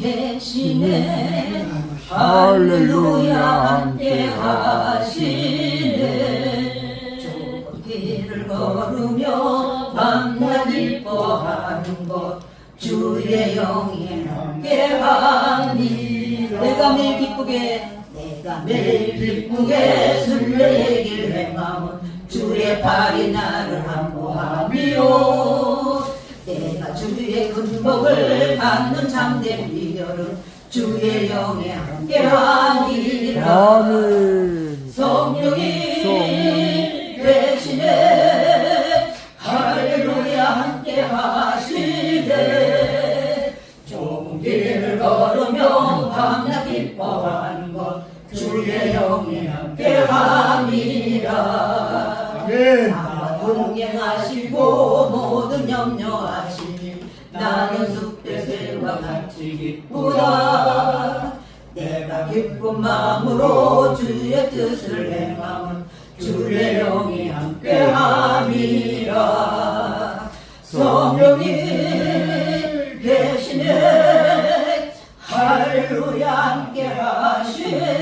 계시네. 할렐루야 함께 하시네. 좁은 길을 걸으며 밤낮 기뻐하는 것 주의 영이 함께 하니 내가 매일 기쁘게 내가 매일 기쁘게 술래길 행함은 주의 팔이 나를 함께하미요 내가 주의 근복을 받는 참된 비결은 주의 영에 함께하니라. 아멘. 성령이 대신에 할렐루야 함께 하시네. 좁은 길을 걸으며 밤낮 기뻐하는 것 주의 영이 함께 함이라. 아멘. 동행하시고 새와 같이 기쁘다. 내가 기쁜 마음으로 주의 뜻을 행함은 주의 영이 함께함이라. 성령이 계시네. 할렐루야 함께하시네.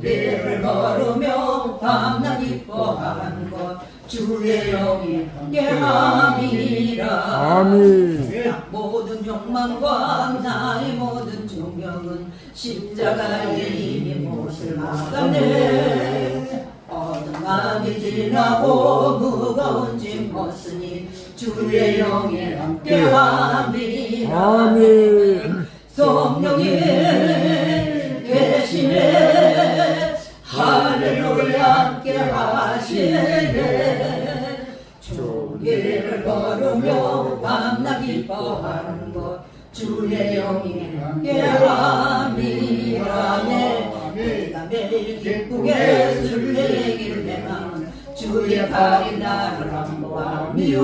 길을 걸으며 밤낮 기뻐하는 것 주의 영이 함께함이라 아멘. 모든 욕망과 나의 모든 중력은 십자가에 이미 못을 막았네. 어둠감이 지나고 무거운 짐 벗으니 주의 영이 함께함이라. 아멘. 성령이 계시네. 할렐루야 함께 하시네 길을 걸으며 밤낮 기뻐하는 것. 주의 영이 함께 함이라 내가 매일 기쁘게 술래길 행함은 주의 발이 나를 함보하미요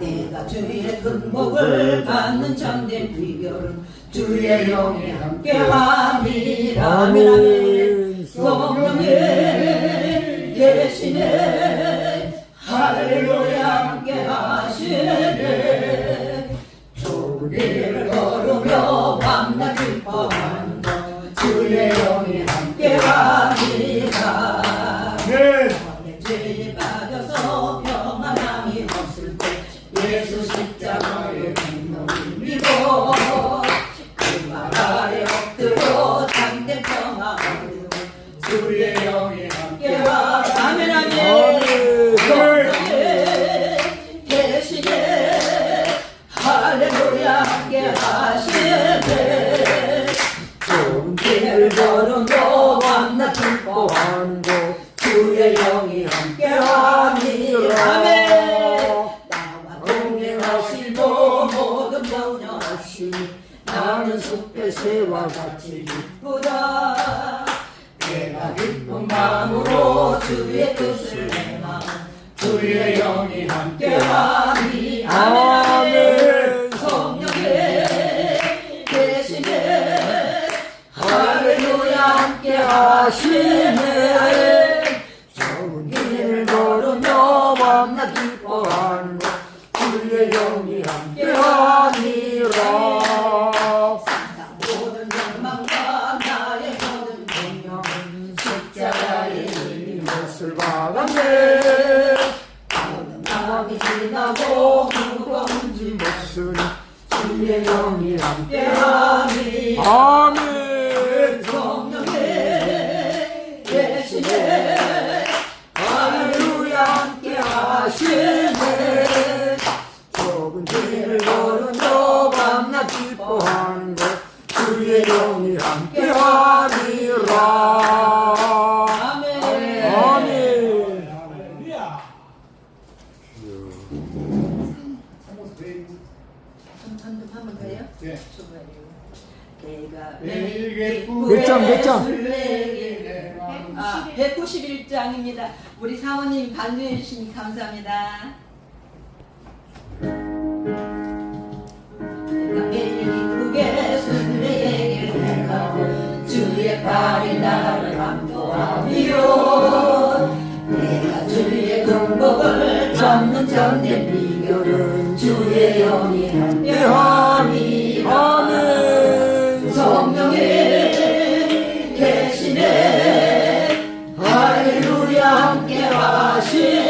내가 주의 근복을 받는 참된 비결은 주의 영이 함께함이라 아멘 아멘. 성령이 계시네 할렐루야 함께 하시네. 좁은 하시네 좁은 길을 걸으며 밤낮 기뻐하는 것 주의 영이 함께 하니라 모든 아멘. 몇 장, 몇 장? 아, 191장입니다. 우리 사모님 반주해 주시니 감사합니다. 주의 발이 나를 감도하며 내가 주의 공복을 잡는 전대 비결은 주의 영이 함께하니 계시네. 할렐루야 함께 하시네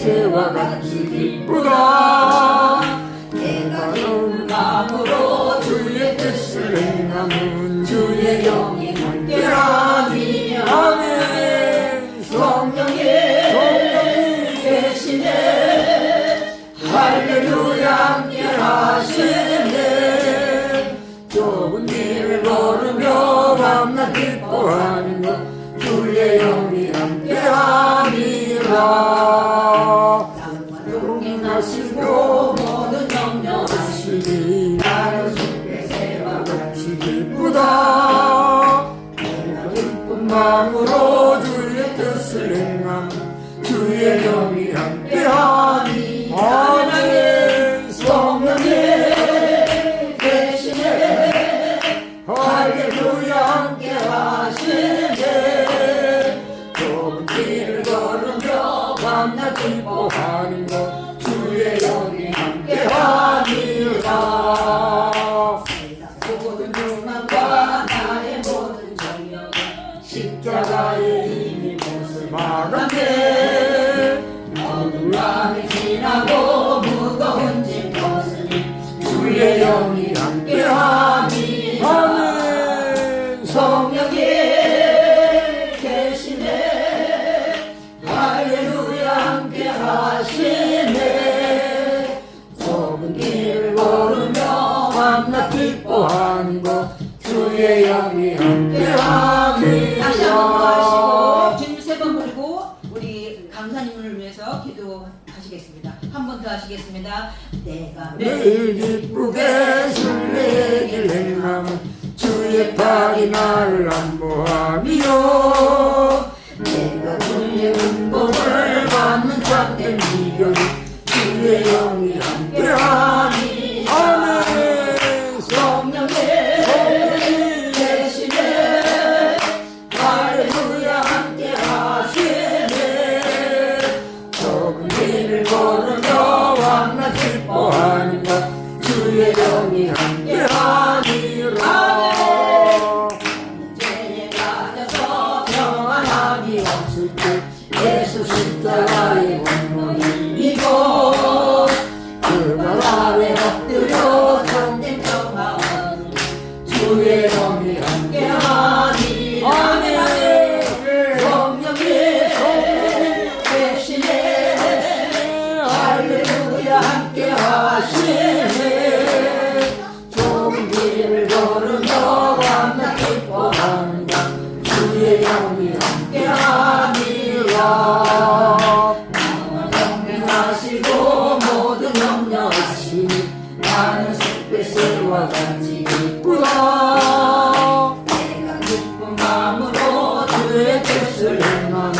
世話がつきっぽだ 사랑으로 주의 뜻을 행함 주의 영이 함께하니. 아멘. 성령의 대신에 할렐루야 함께하시네. 좁은 길을 걸으며 만나 기뻐하는 것 주의 영이 함께하니라 모든 유망과 나의 모든 정력 십자가의 이미 못을 막았네 어둠 밤이 지나고 무거운 짐 벗으니 주의 영이 함께하네 함이 함께하니 다시 한번 하시고 주님 세 번 부르고 우리 강사님을 위해서 기도하시겠습니다. 내가 주의 은복을 받는 자들 미련이 주의 영이 Süleyman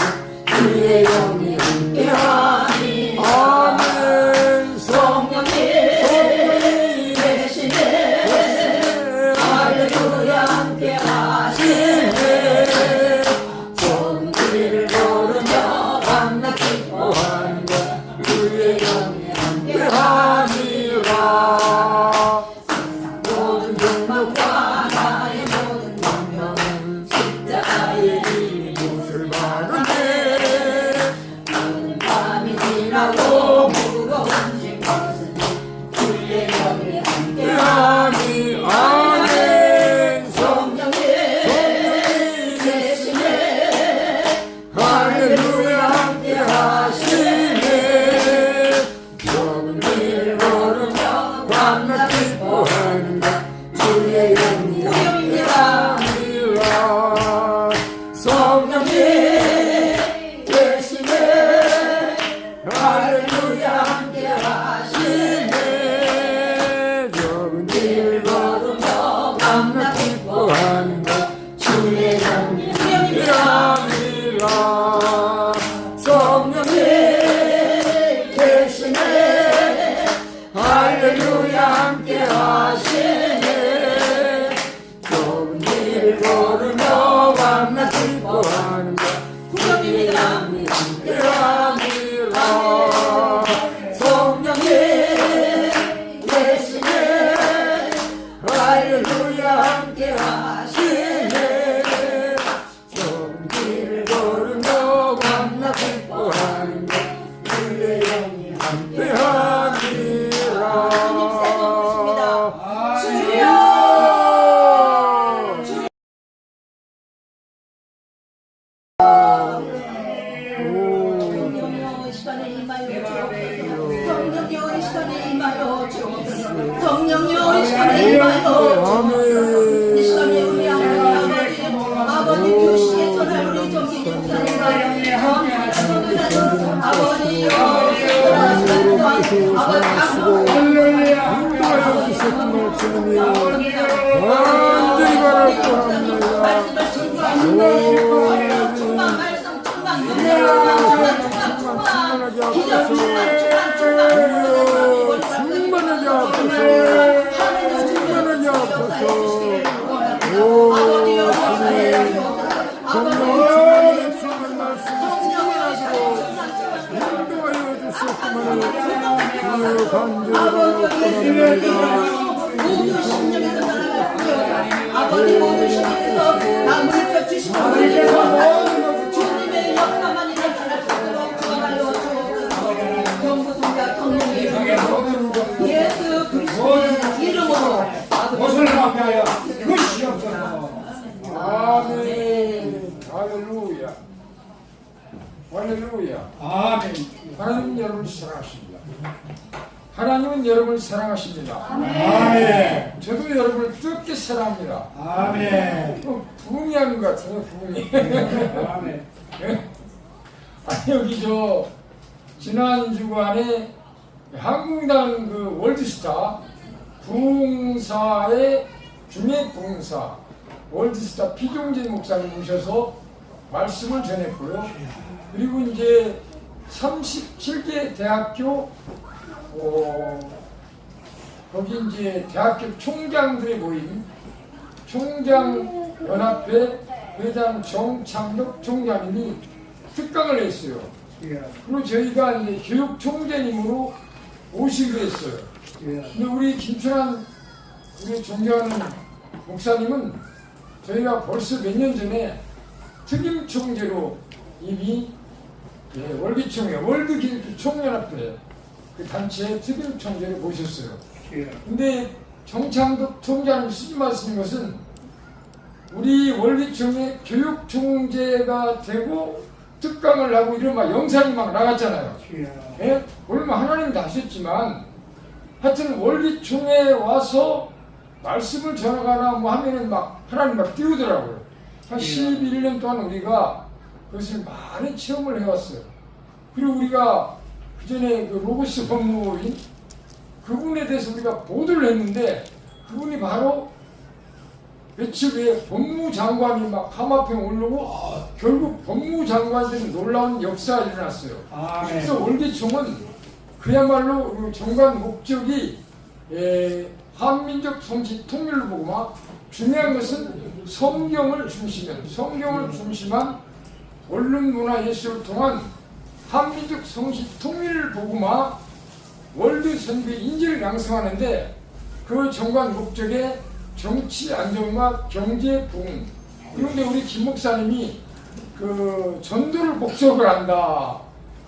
Gülle yom yom 시간에 임하여 주옵소서 성령여 이 시간에 임하여 주옵소서 성령여 이 시간에 임하여 이 시간에 우리 아버지 아버지 교시에 전할 우리 정신 목사님과 아버지여 아버지 아버지 인도하여 주셨던 주님 Absolutely. 하나님 여러분을 사랑하십니다. 하나님은 여러분을 사랑하십니다. 아멘. 저도 여러분을 뜨겁게 사랑합니다. 아멘. 어, 부흥이 하는 것 같아요 부흥이. 아멘. 아니 여기 저 지난 주간에 한국당 그 월드스타 부흥사의 중의 부흥사 월드스타 피종진 목사님 오셔서 말씀을 전했고요. 그리고 이제 37개 대학교 어, 거기 이제 대학교 총장들의 모임 총장 연합회 회장 정창덕 총장님이 특강을 했어요. 예, 그리고 저희가 이제 교육 총재님으로 오시기로 했어요. 예. 근데 우리 김춘환 우리 존경하는 목사님은 저희가 벌써 몇 년 전에 특임 총재로 이미 예, 월기총회 월드 기독교 총연합회 그 단체 특임 총재를 모셨어요. 예. 근데 정창덕 총장님 쓰지 말씀인 것은 우리 월기총회 교육 총재가 되고 특강을 하고 이런 막 영상이 막 나갔잖아요. 예. 예? 물론 하나님 다 하셨지만 하여튼 월기총회에 와서 말씀을 전하거나 뭐 하면은 막 하나님 막 띄우더라고요. 한 11년 동안 우리가 그것을 많이 체험을 해왔어요. 그리고 우리가 그 전에 그 로고스 법무인 그분에 대해서 우리가 보도를 했는데 그분이 바로 며칠 후에 법무장관이 막 하마평 오르고 결국 법무장관 된 놀라운 역사가 일어났어요. 아멘. 그래서 월기총은 그야말로 그 정관 목적이 에, 한민족 정치 통일을 보고 막 중요한 것은 성경을 중심한 성경을 중심한 원론 문화 예술을 통한 한민족 정치 통일을 보고만 월드 선비 인지를 양성하는데 그 정관 목적에 정치 안정과 경제 부흥 그런데 우리 김 목사님이 그 전도를 목적으로 한다.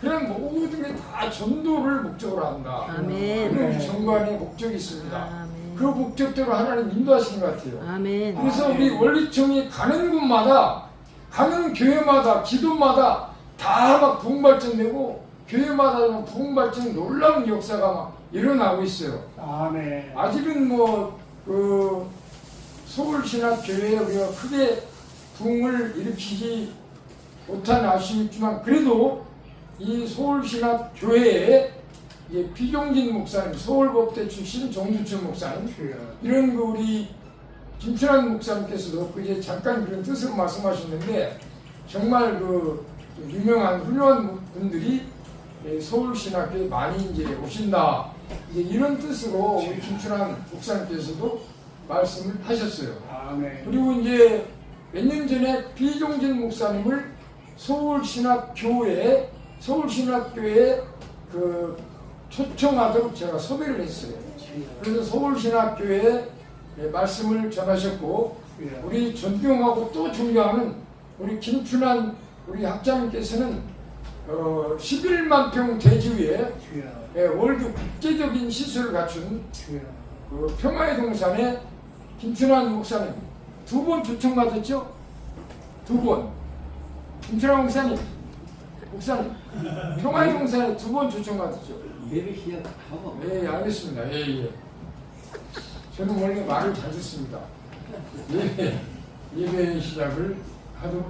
그런 모든 게 다 전도를 목적으로 한다. 아멘. 그런 정관의 목적이 있습니다. 아멘. 그 목적대로 하나님 인도하시는 것 같아요. 아멘. 그래서 우리 원리청이 가는 곳마다 가는 교회마다 기도마다 다 막 부흥발전되고 교회마다 부흥발전 놀라운 역사가 막 일어나고 있어요. 아멘. 아직은 뭐그 서울신학교회에 우리가 크게 부흥을 일으키지 못한 아쉬움이 있지만 그래도 이 서울신학교회에 이제 피종진 목사님 서울법대 출신 정두천 목사님 예. 이런 그 우리 김춘환 목사님께서도 그제 잠깐 그런 뜻을 말씀하셨는데 정말 그 유명한 훌륭한 분들이 예, 서울신학교에 많이 이제 오신다 이제 이런 뜻으로 우리 김춘환 목사님께서도 말씀을 하셨어요. 아멘. 그리고 이제 몇 년 전에 비종진 목사님을 서울신학교에 서울신학교에 그 초청하도록 제가 섭외를 했어요. 그래서 서울신학교에 예, 말씀을 전하셨고 우리 존경하고 또 존경하는 우리 김춘환 우리 학장님께서는 어, 11만 평 대지 위에 예, 월드 국제적인 시설을 갖춘 그 평화의 동산에 김춘환 목사님 두 번 초청받았죠? 두 번. 김춘환 목사님, 목사님 평화의 동산에 두 번 초청받았죠? 예배 시작하고 예, 예, 알겠습니다. 예, 예. 저는 원래 말을 잘 듣습니다. 예, 예배 시작을 하도록